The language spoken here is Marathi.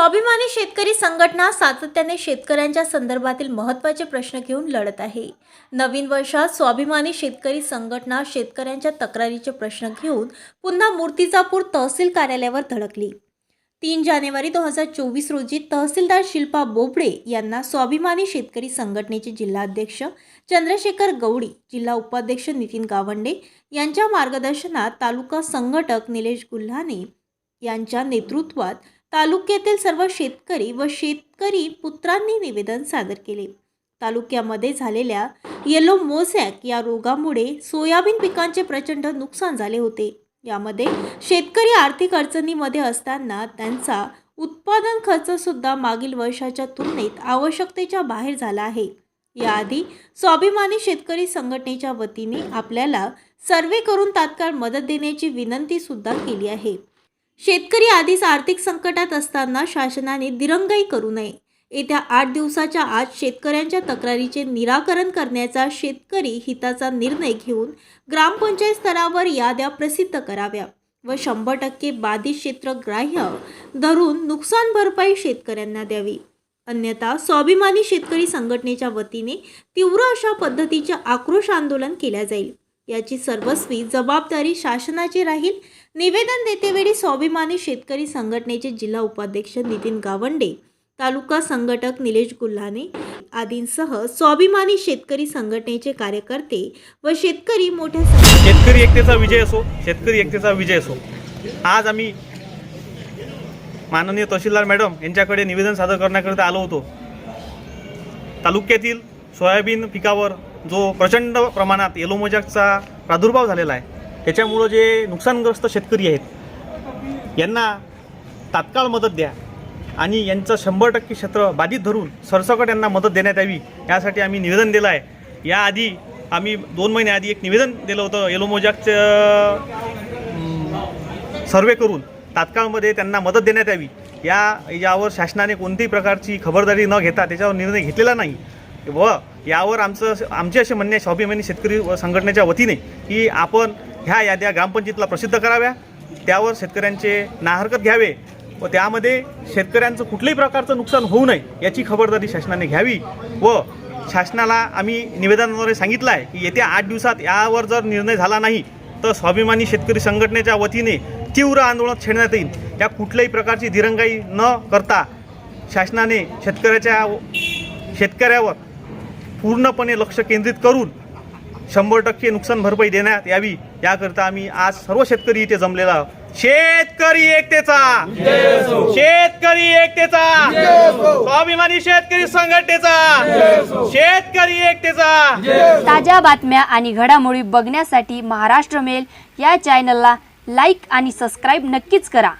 स्वाभिमानी शेतकरी संघटना सातत्याने शेतकऱ्यांच्या संदर्भातील महत्त्वाचे प्रश्न घेऊन लढत आहे. नवीन वर्षात स्वाभिमानी शेतकरी संघटना शेतकऱ्यांच्या तक्रारीचे प्रश्न घेऊन पुन्हा मूर्तिजापूर तहसील कार्यालयावर धडकली. तीन जानेवारी दोन हजार चोवीस रोजी तहसीलदार शिल्पा बोबडे यांना स्वाभिमानी शेतकरी संघटनेचे जिल्हाध्यक्ष चंद्रशेखर गौडी जिल्हा उपाध्यक्ष नितीन गावंडे यांच्या मार्गदर्शनात तालुका संघटक निलेश गुल्हाने यांच्या नेतृत्वात तालुक्यातील सर्व शेतकरी व शेतकरी पुत्रांनी निवेदन सादर केले. तालुक्यामध्ये झालेल्या येलो मोझॅक या रोगामुळे सोयाबीन पिकांचे प्रचंड नुकसान झाले होते. यामध्ये शेतकरी आर्थिक अडचणीमध्ये असताना त्यांचा उत्पादन खर्च सुद्धा मागील वर्षाच्या तुलनेत आवश्यकतेच्या बाहेर झाला आहे. याआधी स्वाभिमानी शेतकरी संघटनेच्या वतीने आपल्याला सर्वे करून तात्काळ मदत देण्याची विनंती सुद्धा केली आहे. शेतकरी आधीच आर्थिक संकटात असताना शासनाने दिरंगाई करू नये. येत्या आठ दिवसाच्या आत शेतकऱ्यांच्या तक्रारीचे निराकरण करण्याचा शेतकरी हिताचा निर्णय घेऊन ग्रामपंचायत स्तरावर याद्या प्रसिद्ध कराव्या व शंभर टक्के बाधित क्षेत्र ग्राह्य धरून नुकसान भरपाई शेतकऱ्यांना द्यावी. अन्यथा स्वाभिमानी शेतकरी संघटनेच्या वतीने तीव्र अशा पद्धतीचे आक्रोश आंदोलन केल्या जाईल. याची सर्वस्वी जबाबदारी शासनाची राहील. निवेदन देतेवेळी स्वाभिमानी शेतकरी संघटनेचे जिल्हा उपाध्यक्ष नितीन गावंडे तालुका संघटक निलेश गुल्हाने आदींसह स्वाभिमानी शेतकरी संघटनेचे कार्यकर्ते व शेतकरी मोठ्या शेतकरी एकतेचा विजय असो शेतकरी एकतेचा विजय असो. आज आम्ही माननीय तहसीलदार मॅडम यांच्याकडे निवेदन सादर करण्याकरिता आलो होतो. तालुक्यातील सोयाबीन पिकावर जो प्रचंड प्रमाणात येलो मोजॅकचा प्रादुर्भाव झालेला आहे त्याच्यामुळं जे नुकसानग्रस्त शेतकरी आहेत यांना तात्काळ मदत द्या आणि यांचं शंभर टक्के क्षेत्र बाधित धरून सरसकट यांना मदत देण्यात यावी यासाठी आम्ही निवेदन दिलं आहे. याआधी आम्ही दोन महिन्याआधी एक निवेदन दिलं होतं येलो मोजॅकचं सर्वे करून तात्काळमध्ये त्यांना मदत देण्यात यावी. या यावर शासनाने कोणत्याही प्रकारची खबरदारी न घेता त्याच्यावर निर्णय घेतलेला नाही. व यावर आमचं आमचे असे म्हणणे स्वाभिमानी शेतकरी संघटनेच्या वतीने की आपण ह्या याद्या ग्रामपंचायतीला प्रसिद्ध कराव्या त्यावर शेतकऱ्यांचे नाहरकत घ्यावे व त्यामध्ये शेतकऱ्यांचं कुठल्याही प्रकारचं नुकसान होऊ नये याची खबरदारी शासनाने घ्यावी व शासनाला आम्ही निवेदनाद्वारे सांगितलं आहे की येत्या आठ दिवसात यावर जर निर्णय झाला नाही तर स्वाभिमानी शेतकरी संघटनेच्या वतीने तीव्र आंदोलन छेडण्यात येईल. या कुठल्याही प्रकारची दिरंगाई न करता शासनाने शेतकऱ्याच्या शेतकऱ्यावर पूर्णपणे लक्ष केंद्रित करून शंभर टक्के नुकसान भरपाई देण्यात यावी. याकरिता आम्ही आज सर्व शेतकरी इथे जमलेला आहोत. शेतकरी एकतेचा! शेतकरी एकतेचा! स्वाभिमानी शेतकरी संघटनेचा! शेतकरी एकतेचा! ताज्या बातम्या आणि घडामोडी बघण्यासाठी महाराष्ट्र मेल या चॅनलला लाईक आणि सबस्क्राईब नक्कीच करा.